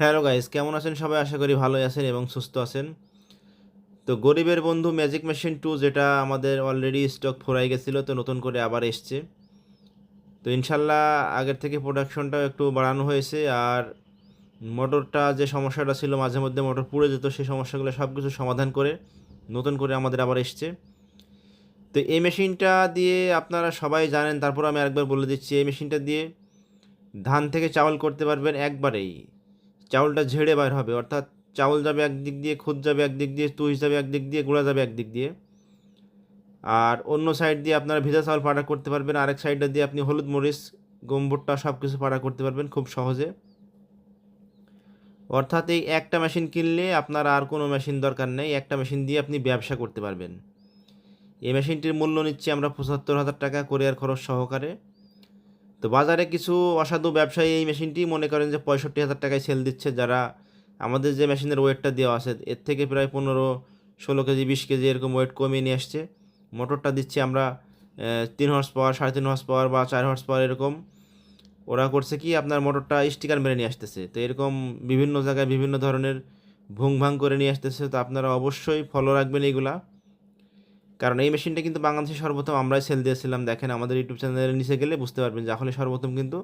Hello guys কেমন আছেন সবাই? আশা করি ভালোই আছেন এবং সুস্থ আছেন। তো গরিবের বন্ধু ম্যাজিক মেশিন টু যেটা আমাদের অলরেডি স্টক ফোরাই গেছিল, তো নতুন করে আবার এসছে। তো ইনশাল্লাহ আগের থেকে প্রোডাকশনটাও একটু বাড়ানো হয়েছে, আর মোটরটা যে সমস্যাটা ছিল, মাঝে মধ্যে মোটর পুড়ে যেত, সেই সমস্যাগুলো সব কিছু সমাধান করে নতুন করে আমাদের আবার এসছে। তো এই মেশিনটা দিয়ে আপনারা সবাই জানেন, তারপর আমি আরেকবার বলে দিচ্ছি, এই মেশিনটা দিয়ে ধান থেকে চাউল করতে পারবেন একবারেই। চাউলটা ঝেড়ে বাইর হবে, অর্থাৎ চাউল যাবে একদিক দিয়ে, খুদ যাবে একদিক দিয়ে, তুষ যাবে একদিক দিয়ে, গুঁড়া যাবে একদিক দিয়ে। আর অন্য সাইড দিয়ে আপনারা ভিজা চাউল পাড়া করতে পারবেন, আরেক সাইডটা দিয়ে আপনি হলুদ মরিচ, গম্বুরটা সব কিছু পাড়া করতে পারবেন খুব সহজে। অর্থাৎ এই একটা মেশিন কিনলে আপনার আর কোনো মেশিন দরকার নেই, একটা মেশিন দিয়ে আপনি ব্যবসা করতে পারবেন। এই মেশিনটির মূল্য নিচ্ছি আমরা পঁচাত্তর হাজার টাকা কোরিয়ার খরচ সহকারে। তো বাজারে কিছু অসাধু ব্যবসায়ী এই মেশিনটি মনে করেন যে পঁয়ষট্টি হাজার টাকায় সেল দিচ্ছে যারা আমাদের যে মেশিনের ওয়েটটা দেওয়া আছে, এর থেকে প্রায় পনেরো ষোলো কেজি, বিশ কেজি এরকম ওয়েট কমিয়ে নিয়ে আসছে। মোটরটা দিচ্ছি আমরা তিন হর্স পাওয়ার সাড়ে তিন হর্স পাওয়ার বা চার হর্স পাওয়ার এরকম। ওরা করছে কি, আপনার মোটরটা স্টিকার মেরে নিয়ে আসতেছে। তো এরকম বিভিন্ন জায়গায় বিভিন্ন ধরনের ভুং ভাং করে নিয়ে আসতেছে। তো আপনারা অবশ্যই ফলো রাখবেন এইগুলা। কারণ এই মেশিনটা কিন্তু বাংলাদেশে সর্বপ্রথম আমরাই সেল দিয়েছিলাম। দেখেন আমাদের ইউটিউব চ্যানেলের নিচে গেলে বুঝতে পারবেন যে আসলে সর্বপ্রথম কিন্তু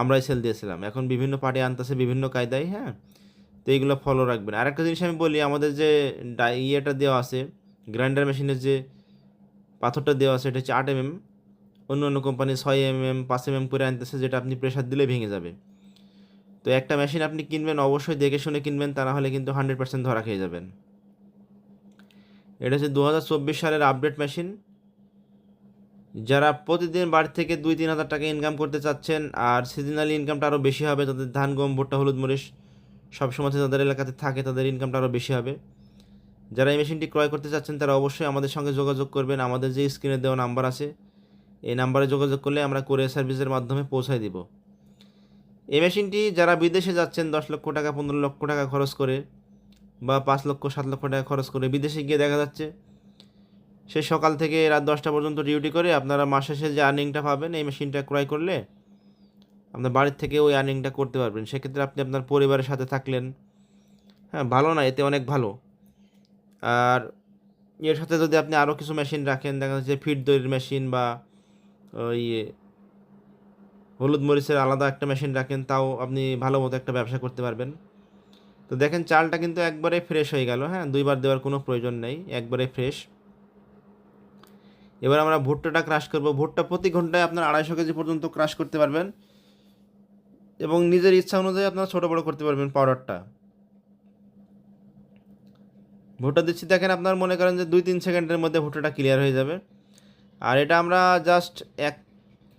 আমরাই সেল দিয়েছিলাম। এখন বিভিন্ন পার্টি আনতেছে, বিভিন্ন কায়দায় হ্যাঁ? তো এইগুলো ফলো রাখবেন। আর একটা জিনিস আমি বলি, আমাদের যে ডাই ইয়েটা দেওয়া আছে গ্রাইন্ডার মেশিনের যে পাথরটা দেওয়া আছে, এটা হচ্ছে আট এমএম অন্য অন্য কোম্পানি ছয় এম এম পাঁচ এমএম করে আনতেছে, যেটা আপনি প্রেশার দিলে ভেঙে যাবে। তো একটা মেশিন আপনি কিনবেন, অবশ্যই দেখে শুনে কিনবেন, তা না হলে কিন্তু হান্ড্রেড পার্সেন্ট ধরা খেয়ে যাবেন। এটা হচ্ছে দু হাজার চব্বিশ সালের আপডেট মেশিন যারা প্রতিদিন বাড়ি থেকে দুই, তিন হাজার টাকা ইনকাম করতে চাচ্ছেন, আর সিজনালি ইনকামটা আরও বেশি হবে, তাদের ধান, গম, ভুট্টা, হলুদ, মরিচ, সবসময় তাদের এলাকাতে থাকে, তাদের ইনকামটা আরও বেশি হবে। যারা এই মেশিনটি ক্রয় করতে চাচ্ছেন, তারা অবশ্যই আমাদের সঙ্গে যোগাযোগ করবেন। আমাদের যে স্ক্রিনে দেওয়া নাম্বার আছে, এই নাম্বারে যোগাযোগ করলে আমরা কোরিয়ার সার্ভিসের মাধ্যমে পৌঁছায় দিব। এই মেশিনটি যারা বিদেশে যাচ্ছেন, দশ লক্ষ টাকা, পনেরো লক্ষ টাকা খরচ করে বা পাঁচ লক্ষ, সাত লক্ষ টাকা খরচ করে বিদেশে গিয়ে দেখা যাচ্ছে। সে সকাল থেকে রাত দশটা পর্যন্ত ডিউটি করে, আপনারা মাস শেষে যে আর্নিংটা পাবেন, এই মেশিনটা ক্রয় করলে আপনার বাড়ির থেকে ওই আর্নিংটা করতে পারবেন। সেক্ষেত্রে আপনি আপনার পরিবারের সাথে থাকলেন। হ্যাঁ ভালো না, এতে অনেক ভালো। আর এর সাথে যদি আপনি আরও কিছু মেশিন রাখেন, দেখা যাচ্ছে ফিড দইয়ের মেশিন বা ওই হলুদ মরিচের আলাদা একটা মেশিন রাখেন, তাও আপনি ভালো মতো একটা ব্যবসা করতে পারবেন। তো দেখেন চালটা কিন্তু একবারে ফ্রেশ হয়ে গেল হ্যাঁ? দুইবার দেওয়ার কোনো প্রয়োজন নেই, একবারে ফ্রেশ এবার আমরা ভুট্টাটা ক্রাশ করব। ভুট্টা প্রতি ঘন্টায় আপনার আড়াইশো কেজি পর্যন্ত ক্রাশ করতে পারবেন এবং নিজের ইচ্ছা অনুযায়ী আপনারা ছোটো বড়ো করতে পারবেন পাউডারটা ভুট্টা দিচ্ছি, দেখেন আপনার মনে করেন যে দুই তিন সেকেন্ডের মধ্যে ভুট্টাটা ক্লিয়ার হয়ে যাবে। আর এটা আমরা জাস্ট এক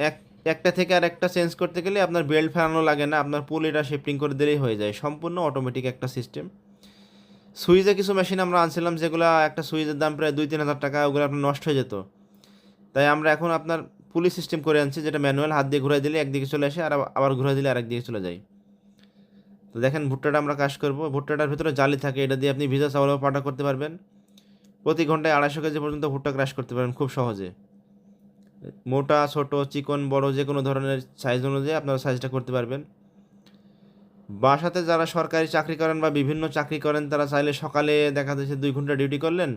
এক একটা থেকে আর একটা চেঞ্জ করতে গেলে আপনার বেল্ট ফেরানো লাগে না, আপনার পুল এটা শিফটিং করে দিলেই হয়ে যায়। সম্পূর্ণ অটোমেটিক একটা সিস্টেম সুইচে কিছু মেশিন আমরা আনছিলাম যেগুলো একটা সুইচের দাম প্রায় দুই, তিন হাজার টাকা, ওগুলো আপনার নষ্ট হয়ে যেত। তাই আমরা এখন আপনার পুলি সিস্টেম করে আনছি যেটা ম্যানুয়াল হাত দিয়ে ঘুরাই দিলে একদিকে চলে আসে আর আবার ঘুরাই দিলে আরেকদিকে চলে যায়। তো দেখেন ভুট্টাটা আমরা কাজ করব। ভুট্টাটার ভিতরে জালি থাকে, এটা দিয়ে আপনি ভিজা চাউলও পাটা করতে পারবেন। প্রতি ঘন্টায় আড়াইশো কেজি পর্যন্ত ভুট্টা ক্রাশ করতে পারবেন খুব সহজে। মোটা, ছোট, চিকন, বড়, যে কোনো ধরনের সাইজ অনুযায়ী আপনারা সাইজটা করতে পারবেন। বাসাতে যারা সরকারি চাকরি করেন বা বিভিন্ন চাকরি করেন, তারা চাইলে সকালে দেখা যাচ্ছে দুই ঘণ্টা ডিউটি করলেন,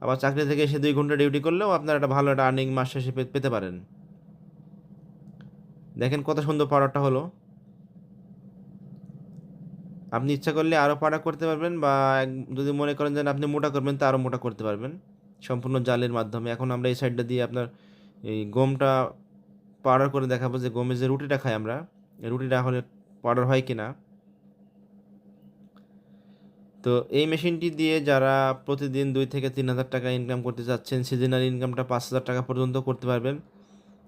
আবার চাকরি থেকে এসে দুই ঘণ্টা ডিউটি করলেও আপনারা একটা ভালো একটা আর্নিং মাস শেষে পেতে পারেন। দেখেন কত সুন্দর পাউডারটা হলো। আপনি ইচ্ছা করলে আরও পাড়া করতে পারবেন বা যদি মনে করেন যে আপনি মোটা করবেন, তা আরও মোটা করতে পারবেন। সম্পূর্ণ জালের মাধ্যমে। এখন আমরা এই সাইডটা দিয়ে আপনার এই গমটা পাউডার করে দেখাবো যে গমের যে রুটিটা খাই আমরা রুটিটা হলে পাউডার হয় কি না তো এই মেশিনটি দিয়ে যারা প্রতিদিন দুই থেকে তিন হাজার টাকা ইনকাম করতে চাচ্ছেন সিজনাল ইনকামটা পাঁচ হাজার টাকা পর্যন্ত করতে পারবেন,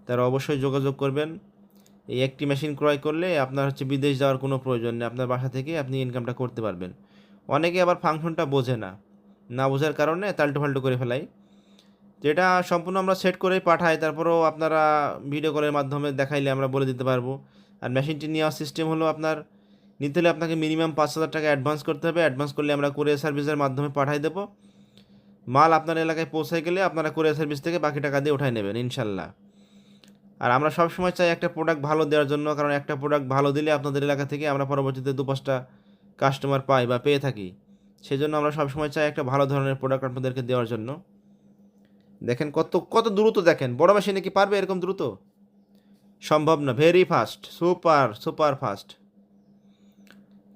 তারা অবশ্যই যোগাযোগ করবেন। এই একটি মেশিন ক্রয় করলে আপনার হচ্ছে বিদেশ যাওয়ার কোনো প্রয়োজন নেই, আপনার বাসা থেকে আপনি ইনকামটা করতে পারবেন। অনেকে আবার ফাংশনটা বোঝে না না বোঝার কারণে তাল্টু ফাল্টু করে ফেলাই। যেটা সম্পূর্ণ আমরা সেট করে পাঠাই, তারপরেও আপনারা ভিডিও কলের মাধ্যমে দেখাইলে আমরা বলে দিতে পারব। আর মেশিনটি নেওয়ার সিস্টেম হলো আপনার, নিতে হলে আপনাকে মিনিমাম পাঁচ হাজার টাকা অ্যাডভান্স করতে হবে। অ্যাডভান্স করলে আমরা কুরিয়ার সার্ভিসের মাধ্যমে পাঠাই দেবো। মাল আপনার এলাকায় পৌঁছে গেলে আপনারা কুরিয়ার সার্ভিস থেকে বাকি টাকা দিয়ে উঠাই নেবেন, ইনশাল্লাহ। আর আমরা সবসময় চাই একটা প্রোডাক্ট ভালো দেওয়ার জন্য, কারণ একটা প্রোডাক্ট ভালো দিলে আপনাদের এলাকা থেকে আমরা পরবর্তীতে দু পাঁচটা কাস্টমার পাই বা পেয়ে থাকি। সেই জন্য আমরা সবসময় চাই একটা ভালো ধরনের প্রোডাক্ট আপনাদেরকে দেওয়ার জন্য। দেখেন কত কত দ্রুত দেখেন। বড় মেশিনে কি পারবে এরকম দ্রুত? সম্ভব না very fast super super fast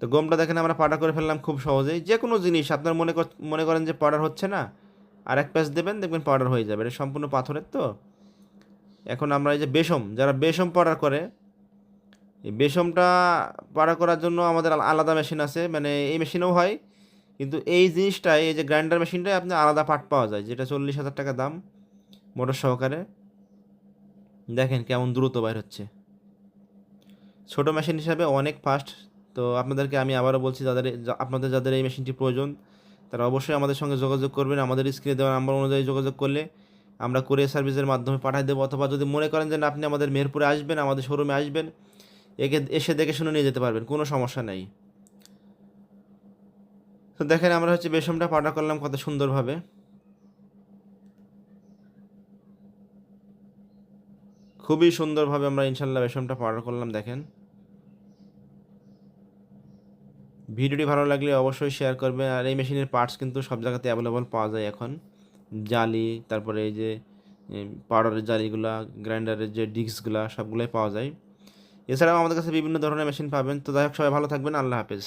তো গমটা দেখেন আমরা পাউডার করে ফেললাম খুব সহজেই। যে কোনো জিনিস, আপনার মনে মনে করেন যে পাউডার হচ্ছে না, আর এক প্যাচ দেবেন, দেখবেন পাউডার হয়ে যাবে। এটা সম্পূর্ণ পাথরের তো। এখন আমরা এই যে বেসম, যারা বেসম পাউডার করে, এই বেসমটা পাউডার করার জন্য আমাদের আল- আলাদা মেশিন আছে। মানে এই মেশিনেও হয় কিন্তু এই জিনিসটাই, এই যে গ্রাইন্ডার মেশিনটাই আপনি আলাদা পার্ট পাওয়া যায়, যেটা চল্লিশ হাজার টাকা দাম, মোটর সহকারে। দেখেন কেমন দ্রুত বাইর হচ্ছে। ছোট মেশিন হিসাবে অনেক ফাস্ট তো আপনাদেরকে আমি আবারও বলছি, যাদের, আপনাদের যাদের এই মেশিনটি প্রয়োজন, তারা অবশ্যই আমাদের সঙ্গে যোগাযোগ করবেন। আমাদের স্ক্রিনে দেওয়া নাম্বার অনুযায়ী যোগাযোগ করলে আমরা কুরিয়ার সার্ভিসের মাধ্যমে পাঠিয়ে দেবো। অথবা যদি মনে করেন যে আপনি আমাদের মেহেরপুরে আসবেন, আমাদের শোরুমে আসবেন, একে, এসে দেখে শুনে নিয়ে যেতে পারবেন, কোনো সমস্যা নেই। তো দেখেন আমরা হচ্ছে বেসমটা পাউডার করলাম কত সুন্দরভাবে। খুবই সুন্দরভাবে আমরা ইনশাল্লাহ বেসমটা পাউডার করলাম, দেখেন। ভিডিওটি ভালো লাগলে অবশ্যই শেয়ার করবেন, আর এই মেশিনের পার্টস কিন্তু সব জায়গাতে অ্যাভেলেবল পাওয়া যায় এখন। জালি, তারপরে এই যে পাউডারের জালিগুলা, গ্রাইন্ডারের যে ডিস্কগুলা, সবগুলোই পাওয়া যায়। এছাড়াও আমাদের কাছে বিভিন্ন ধরনের মেশিন পাবেন, তো যাই হোক, সবাই ভালো থাকবেন, আল্লাহ হাফেজ।